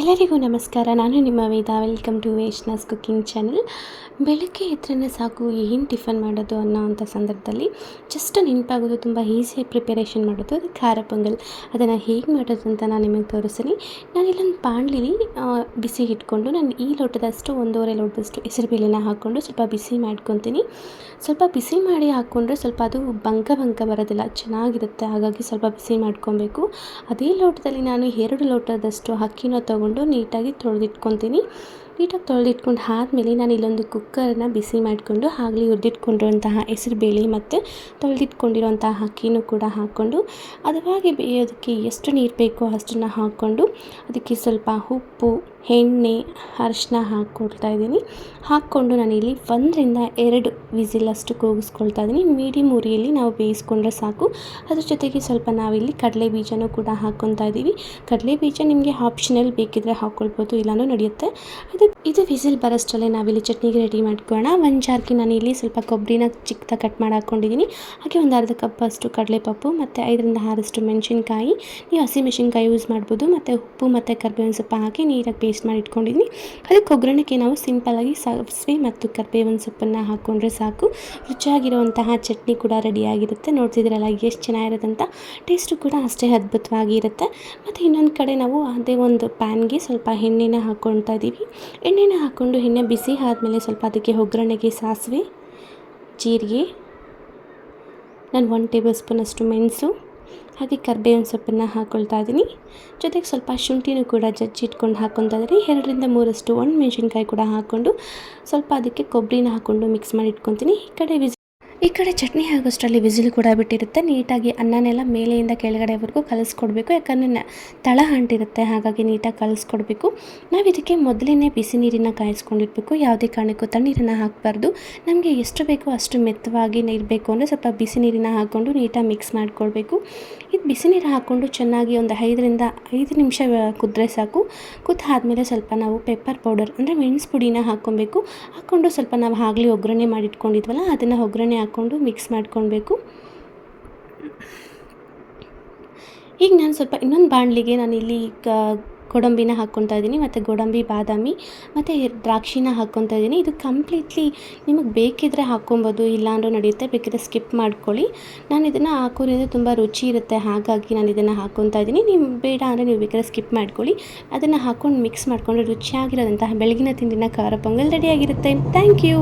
ಎಲ್ಲರಿಗೂ ನಮಸ್ಕಾರ. ನಾನು ನಿಮ್ಮ ವೇದಾ. ವೆಲ್ಕಮ್ ಟು ವೇಶ್ನಾಸ್ ಕುಕ್ಕಿಂಗ್ ಚಾನಲ್ ಬೆಳಗ್ಗೆ ಎದ್ರೇ ಸಾಕು, ಏನು ಟಿಫನ್ ಮಾಡೋದು ಅನ್ನೋ ಅಂಥ ಸಂದರ್ಭದಲ್ಲಿ ಜಸ್ಟ್ ನೆನಪಾಗೋದು, ತುಂಬ ಈಸಿಯಾಗಿ ಪ್ರಿಪರೇಷನ್ ಮಾಡೋದು, ಅದು ಖಾರ ಪೊಂಗಲ್. ಅದನ್ನು ಹೇಗೆ ಮಾಡೋದು ಅಂತ ನಾನು ನಿಮಗೆ ತೋರಿಸ್ತೀನಿ. ನಾನು ಇಲ್ಲೊಂದು ಬಾಣಲಿಲಿ ಬಿಸಿ ಇಟ್ಕೊಂಡು ನಾನು ಈ ಲೋಟದಷ್ಟು, ಒಂದೂವರೆ ಲೋಟದಷ್ಟು ಹೆಸರುಬೇಳೆನ ಹಾಕ್ಕೊಂಡು ಸ್ವಲ್ಪ ಬಿಸಿ ಮಾಡ್ಕೊತೀನಿ. ಸ್ವಲ್ಪ ಬಿಸಿ ಮಾಡಿ ಹಾಕ್ಕೊಂಡ್ರೆ ಸ್ವಲ್ಪ ಅದು ಬಂಕ ಬಂಕ ಬರೋದಿಲ್ಲ, ಚೆನ್ನಾಗಿರುತ್ತೆ. ಹಾಗಾಗಿ ಸ್ವಲ್ಪ ಬಿಸಿ ಮಾಡ್ಕೊಬೇಕು. ಅದೇ ಲೋಟದಲ್ಲಿ ನಾನು ಎರಡು ಲೋಟದಷ್ಟು ಅಕ್ಕಿನ ತೊಗೊಂಡು ನೀಟಾಗಿ ತೊಳೆದಿಟ್ಕೊತೀನಿ. ನೀಟಾಗಿ ತೊಳೆದಿಟ್ಕೊಂಡು ಆದಮೇಲೆ ನಾನು ಇಲ್ಲೊಂದು ಕುಕ್ಕರನ್ನ ಬಿಸಿ ಮಾಡಿಕೊಂಡು ಆಗಲಿ ಹುರಿದಿಟ್ಕೊಂಡಿರುವಂತಹ ಹೆಸರುಬೇಳೆ ಮತ್ತು ತೊಳೆದಿಟ್ಕೊಂಡಿರುವಂತಹ ಅಕ್ಕಿನೂ ಕೂಡ ಹಾಕ್ಕೊಂಡು ಹದವಾಗಿ ಬೇಯೋದಕ್ಕೆ ಎಷ್ಟು ನೀರು ಬೇಕೋ ಅಷ್ಟನ್ನು ಹಾಕ್ಕೊಂಡು ಅದಕ್ಕೆ ಸ್ವಲ್ಪ ಉಪ್ಪು, ಎಣ್ಣೆ, ಅರಿಶಿನ ಹಾಕ್ಕೊಳ್ತಾ ಇದ್ದೀನಿ. ಹಾಕ್ಕೊಂಡು ನಾನಿಲ್ಲಿ ಒಂದರಿಂದ ಎರಡು ವಿಸಿಲಷ್ಟು ಕೂಗಿಸ್ಕೊಳ್ತಾ ಇದ್ದೀನಿ. ಮೀಡಿಯಮ್ ಉರಿಯಲ್ಲಿ ನಾವು ಬೇಯಿಸ್ಕೊಂಡ್ರೆ ಸಾಕು. ಅದ್ರ ಜೊತೆಗೆ ಸ್ವಲ್ಪ ನಾವಿಲ್ಲಿ ಕಡಲೆ ಬೀಜನೂ ಕೂಡ ಹಾಕ್ಕೊತಾ ಇದ್ದೀವಿ. ಕಡಲೆ ಬೀಜ ನಿಮಗೆ ಆಪ್ಷನಲ್ ಬೇಕಿದ್ದರೆ ಹಾಕ್ಕೊಳ್ಬೋದು ಇಲ್ಲಾನು ನಡೆಯುತ್ತೆ. ಅದು ঠিক ಇದು ವಿಸಿಲ್ ಬರೋಷ್ಟರಲ್ಲೇ ನಾವಿಲ್ಲಿ ಚಟ್ನಿಗೆ ರೆಡಿ ಮಾಡ್ಕೊಳ್ಳೋಣ. ಒಂದು ಜಾರ್ಗೆ ನಾನು ಇಲ್ಲಿ ಸ್ವಲ್ಪ ಕೊಬ್ಬರಿನ ಚಿಕ್ಕದಾಗಿ ಕಟ್ ಮಾಡಿ ಹಾಕ್ಕೊಂಡಿದ್ದೀನಿ ಹಾಗೆ ಒಂದು ಅರ್ಧ ಕಪ್ ಅಷ್ಟು ಕಡಲೆಪಪ್ಪು ಮತ್ತು ಐದರಿಂದ ಆರಷ್ಟು ಮೆಣಸಿನ್ಕಾಯಿ. ನೀವು ಹಸಿ ಮೆಣಸಿನ್ಕಾಯಿ ಯೂಸ್ ಮಾಡ್ಬೋದು. ಮತ್ತು ಉಪ್ಪು ಮತ್ತು ಕರ್ಬೇವಿನ ಸೊಪ್ಪು ಹಾಕಿ ನೀರಾಗಿ ಪೇಸ್ಟ್ ಮಾಡಿ ಇಟ್ಕೊಂಡಿದ್ದೀನಿ ಅದಕ್ಕೆ ಒಗ್ಗರಣೆಗೆ ನಾವು ಸಿಂಪಲ್ಲಾಗಿ ಸಾಸಿವೆ ಮತ್ತು ಕರ್ಬೇವಿನ ಸೊಪ್ಪನ್ನು ಹಾಕ್ಕೊಂಡ್ರೆ ಸಾಕು. ರುಚಿಯಾಗಿರುವಂತಹ ಚಟ್ನಿ ಕೂಡ ರೆಡಿಯಾಗಿರುತ್ತೆ ನೋಡ್ತಿದ್ರಲ್ಲ ಎಷ್ಟು ಚೆನ್ನಾಗಿರೋದಂತ ಟೇಸ್ಟು ಕೂಡ ಅಷ್ಟೇ ಅದ್ಭುತವಾಗಿರುತ್ತೆ ಮತ್ತು ಇನ್ನೊಂದು ಕಡೆ ನಾವು ಅದೇ ಒಂದು ಪ್ಯಾನ್ಗೆ ಸ್ವಲ್ಪ ಎಣ್ಣೆನ ಹಾಕ್ಕೊಳ್ತಾ ಇದ್ದೀವಿ ಎಣ್ಣೆನ ಹಾಕ್ಕೊಂಡು ಎಣ್ಣೆ ಬಿಸಿ ಆದಮೇಲೆ ಸ್ವಲ್ಪ ಅದಕ್ಕೆ ಒಗ್ಗರಣೆಗೆ ಸಾಸಿವೆ, ಜೀರಿಗೆ, ನಾನು ಒನ್ ಟೇಬಲ್ ಸ್ಪೂನಷ್ಟು ಮೆಣಸು, ಹಾಗೆ ಕರ್ಬೇವಿನ ಸೊಪ್ಪನ್ನು ಹಾಕ್ಕೊಳ್ತಾ ಇದ್ದೀನಿ. ಜೊತೆಗೆ ಸ್ವಲ್ಪ ಶುಂಠಿನೂ ಕೂಡ ಜಜ್ಜಿಟ್ಕೊಂಡು ಹಾಕ್ಕೊತಾ ಇದ್ದೀನಿ. ಎರಡರಿಂದ ಮೂರಷ್ಟು ಮೆಣಸಿನ್ಕಾಯಿ ಕೂಡ ಹಾಕ್ಕೊಂಡು ಸ್ವಲ್ಪ ಅದಕ್ಕೆ ಕೊಬ್ಬರಿನ ಹಾಕ್ಕೊಂಡು ಮಿಕ್ಸ್ ಮಾಡಿ ಇಟ್ಕೊತೀನಿ ಈ ಕಡೆ ಈ ಕಡೆ ಚಟ್ನಿ ಆಗೋಷ್ಟರಲ್ಲಿ ವಿಸಿಲ್ ಕೂಡ ಬಿಟ್ಟಿರುತ್ತೆ. ನೀಟಾಗಿ ಅನ್ನನೆಲ್ಲ ಮೇಲೆಯಿಂದ ಕೆಳಗಡೆವರೆಗೂ ಕಲಿಸ್ಕೊಡ್ಬೇಕು. ಯಾಕಂದರೆ ತಳ ಅಂಟಿರುತ್ತೆ. ಹಾಗಾಗಿ ನೀಟಾಗಿ ಕಲಿಸ್ಕೊಡ್ಬೇಕು. ನಾವು ಇದಕ್ಕೆ ಮೊದಲೇ ಬಿಸಿ ನೀರನ್ನು ಕಾಯಿಸ್ಕೊಂಡಿರ್ಬೇಕು. ಯಾವುದೇ ಕಾರಣಕ್ಕೂ ತಣ್ಣೀರನ್ನು ಹಾಕಬಾರ್ದು. ನಮಗೆ ಎಷ್ಟು ಬೇಕೋ ಅಷ್ಟು ಮೆತ್ತವಾಗಿ ನೀರು ಬೇಕು ಅಂದರೆ ಸ್ವಲ್ಪ ಬಿಸಿ ನೀರನ್ನು ಹಾಕ್ಕೊಂಡು ನೀಟಾಗಿ ಮಿಕ್ಸ್ ಮಾಡಿಕೊಳ್ಬೇಕು. ಇದು ಬಿಸಿ ನೀರು ಹಾಕ್ಕೊಂಡು ಚೆನ್ನಾಗಿ ಒಂದು ಐದರಿಂದ ಐದು ನಿಮಿಷ ಕುದ್ರೆ ಸಾಕು. ಕುದ್ದಾದಮೇಲೆ ಸ್ವಲ್ಪ ನಾವು ಪೆಪ್ಪರ್ ಪೌಡರ್ ಅಂದರೆ ಮೆಣಸು ಪುಡಿನ ಹಾಕ್ಕೊಬೇಕು. ಹಾಕ್ಕೊಂಡು ಸ್ವಲ್ಪ ನಾವು ಆಗಲೇ ಒಗ್ಗರಣೆ ಮಾಡಿಟ್ಕೊಂಡಿದ್ವಲ್ಲ, ಅದನ್ನು ಒಗ್ಗರಣೆ ಹಾಕ್ಕೊಂಡು ಮಿಕ್ಸ್ ಮಾಡ್ಕೊಳ್ಬೇಕು. ಈಗ ನಾನು ಸ್ವಲ್ಪ ಇನ್ನೊಂದು ಬಾಣಲಿಗೆ ನಾನು ಇಲ್ಲಿ ಗೋಡಂಬಿನ ಹಾಕ್ಕೊತಾ ಇದ್ದೀನಿ, ಮತ್ತು ಗೋಡಂಬಿ, ಬಾದಾಮಿ, ಮತ್ತು ದ್ರಾಕ್ಷಿನ ಹಾಕ್ಕೊತಾ ಇದ್ದೀನಿ. ಇದು ಕಂಪ್ಲೀಟ್ಲಿ ನಿಮಗೆ ಬೇಕಿದ್ದರೆ ಹಾಕ್ಕೊಬೋದು ಇಲ್ಲಾಂದ್ರೂ ನಡೆಯುತ್ತೆ, ಬೇಕಿದ್ರೆ ಸ್ಕಿಪ್ ಮಾಡ್ಕೊಳ್ಳಿ. ನಾನು ಇದನ್ನು ಹಾಕೋದ್ರಿಂದ ತುಂಬ ರುಚಿ ಇರುತ್ತೆ, ಹಾಗಾಗಿ ನಾನು ಇದನ್ನು ಹಾಕ್ಕೊತಾ ಇದ್ದೀನಿ. ನೀವು ಬೇಡ ಅಂದರೆ ನೀವು ಬೇಕಾದ್ರೆ ಸ್ಕಿಪ್ ಮಾಡ್ಕೊಳ್ಳಿ. ಅದನ್ನು ಹಾಕ್ಕೊಂಡು ಮಿಕ್ಸ್ ಮಾಡಿಕೊಂಡು ರುಚಿಯಾಗಿರೋದಂತಹ ಬೆಳಗಿನ ತಿಂಡಿನ ಖಾರ ಪೊಂಗಲ್ ರೆಡಿಯಾಗಿರುತ್ತೆ ಥ್ಯಾಂಕ್ ಯು